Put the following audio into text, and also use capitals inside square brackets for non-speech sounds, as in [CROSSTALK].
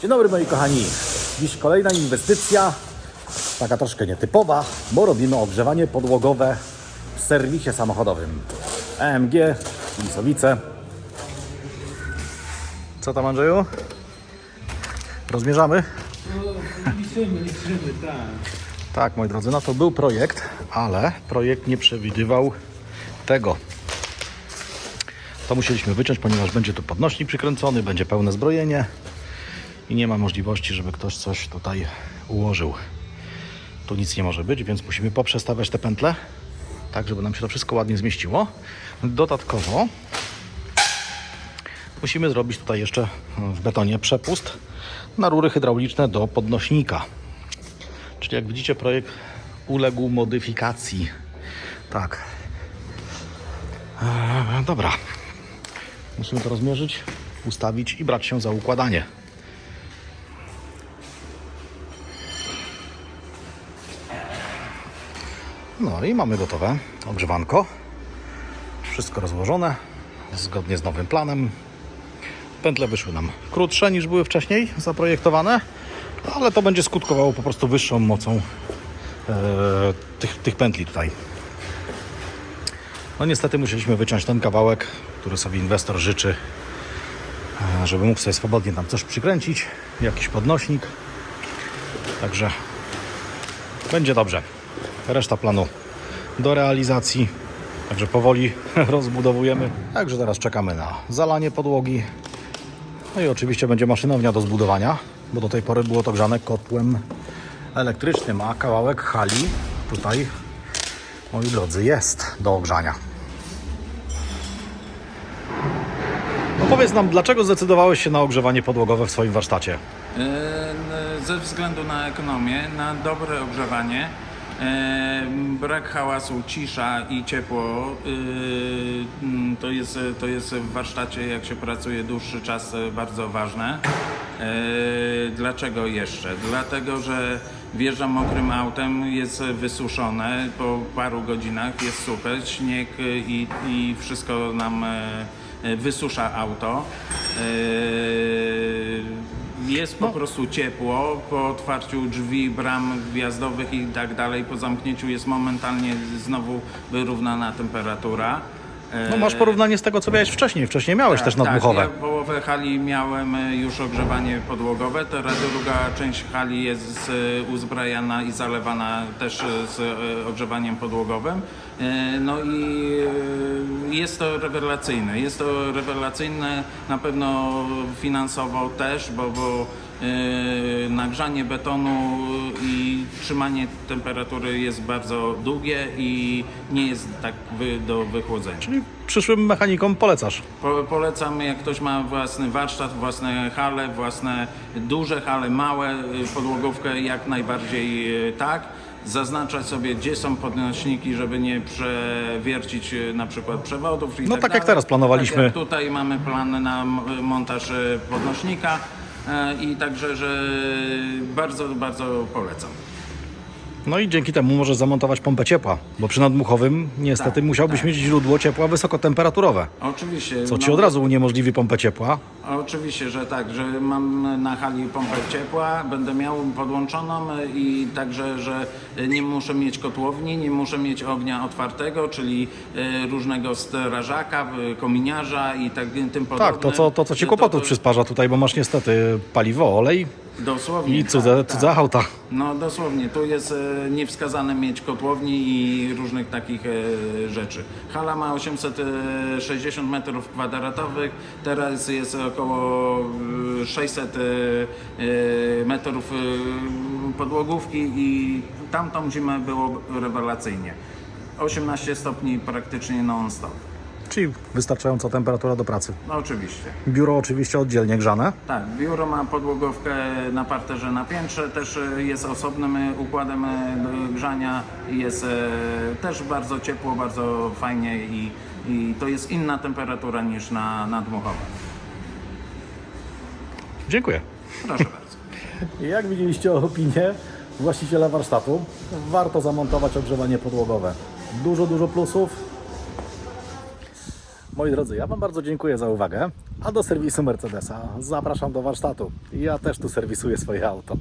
Dzień dobry moi kochani. Dziś kolejna inwestycja, taka troszkę nietypowa, bo robimy ogrzewanie podłogowe w serwisie samochodowym. AMG, Lisowice. Co tam Andrzeju? Rozmierzamy? Liczymy, liczymy, tak. Tak, moi drodzy, no to był projekt, ale projekt nie przewidywał tego. To musieliśmy wyciąć, ponieważ będzie tu podnośnik przykręcony, będzie pełne zbrojenie i nie ma możliwości, żeby ktoś coś tutaj ułożył. Tu nic nie może być, więc musimy poprzestawiać te pętle, tak żeby nam się to wszystko ładnie zmieściło. Dodatkowo musimy zrobić tutaj jeszcze w betonie przepust na rury hydrauliczne do podnośnika. Czyli jak widzicie, projekt uległ modyfikacji. Tak. Eee, dobra. Musimy to rozmierzyć, ustawić i brać się za układanie. No i mamy gotowe ogrzewanko. Wszystko rozłożone zgodnie z nowym planem. Pętle wyszły nam krótsze niż były wcześniej zaprojektowane, ale to będzie skutkowało po prostu wyższą mocą e, tych, tych pętli tutaj. No niestety musieliśmy wyciąć ten kawałek, który sobie inwestor życzy, e, żeby mógł sobie swobodnie tam coś przykręcić, jakiś podnośnik. Także będzie dobrze. Reszta planu do realizacji. Także powoli [LAUGHS] rozbudowujemy. Także teraz czekamy na zalanie podłogi, no i oczywiście będzie maszynownia do zbudowania, bo do tej pory było to grzane kotłem elektrycznym, a kawałek hali tutaj, moi drodzy, jest do ogrzania. No powiedz nam, dlaczego zdecydowałeś się na ogrzewanie podłogowe w swoim warsztacie? N- Ze względu na ekonomię, na dobre ogrzewanie, brak hałasu, cisza i ciepło, e, mm, to jest, to jest w warsztacie, jak się pracuje dłuższy czas, e, bardzo ważne. E, Dlaczego jeszcze? Dlatego, że wjeżdżam mokrym autem, jest wysuszone, po paru godzinach jest super, śnieg e, i, i wszystko nam wysusza auto. Jest po prostu ciepło, po otwarciu drzwi, bram wjazdowych i tak dalej, po zamknięciu jest momentalnie znowu wyrównana temperatura. No masz porównanie z tego, co miałeś wcześniej. Wcześniej miałeś też nadmuchowe. Tak, ja połowę hali miałem e, już ogrzewanie podłogowe, teraz druga część hali jest e, uzbrajana i zalewana też e, z ogrzewaniem podłogowym. No i jest to rewelacyjne. Jest to rewelacyjne na pewno finansowo też, bo, bo nagrzanie betonu i trzymanie temperatury jest bardzo długie i nie jest tak wy, do wychłodzenia. Czyli przyszłym mechanikom polecasz. Po, polecam, jak ktoś ma własny warsztat, własne hale, własne duże hale, małe, y, podłogówkę, jak najbardziej y, tak. Zaznaczać sobie, gdzie są podnośniki, żeby nie przewiercić na przykład przewodów. I No tak jak teraz planowaliśmy. Tak tutaj mamy plan na montaż podnośnika i także, że bardzo, bardzo polecam. No i dzięki temu możesz zamontować pompę ciepła, bo przy nadmuchowym niestety Tak, musiałbyś tak. mieć źródło ciepła wysokotemperaturowe, Oczywiście. co ci no- od razu uniemożliwi pompę ciepła. Oczywiście, że tak, że mam na hali pompę ciepła, będę miał podłączoną i także, że nie muszę mieć kotłowni, nie muszę mieć ognia otwartego, czyli e, różnego strażaka, e, kominiarza i tak tym podobne. Tak, to co, to, co ci To- kłopotów to- przysparza tutaj, bo masz niestety paliwo, olej Dosłownie. i cudze, tak, tak. cudze auta. No dosłownie, tu jest e, niewskazane mieć kotłowni i różnych takich e, rzeczy. Hala ma 860 metrów kwadratowych, teraz jest około e, 600 e, e, metrów e, podłogówki i tamtą zimę było rewelacyjnie. 18 stopni praktycznie non-stop. Czyli wystarczająca temperatura do pracy. No oczywiście. Biuro oczywiście oddzielnie grzane. Tak, biuro ma podłogowkę na parterze na piętrze, też e, jest osobnym e, układem e, grzania i jest też bardzo ciepło, bardzo fajnie i, i to jest inna temperatura niż na, na dmuchowe. Dziękuję. Proszę bardzo. [LAUGHS] Jak widzieliście opinię właściciela warsztatu, warto zamontować ogrzewanie podłogowe. Dużo, dużo plusów. Moi drodzy, ja Wam bardzo dziękuję za uwagę. A do serwisu Mercedesa zapraszam do warsztatu. Ja też tu serwisuję swoje auto.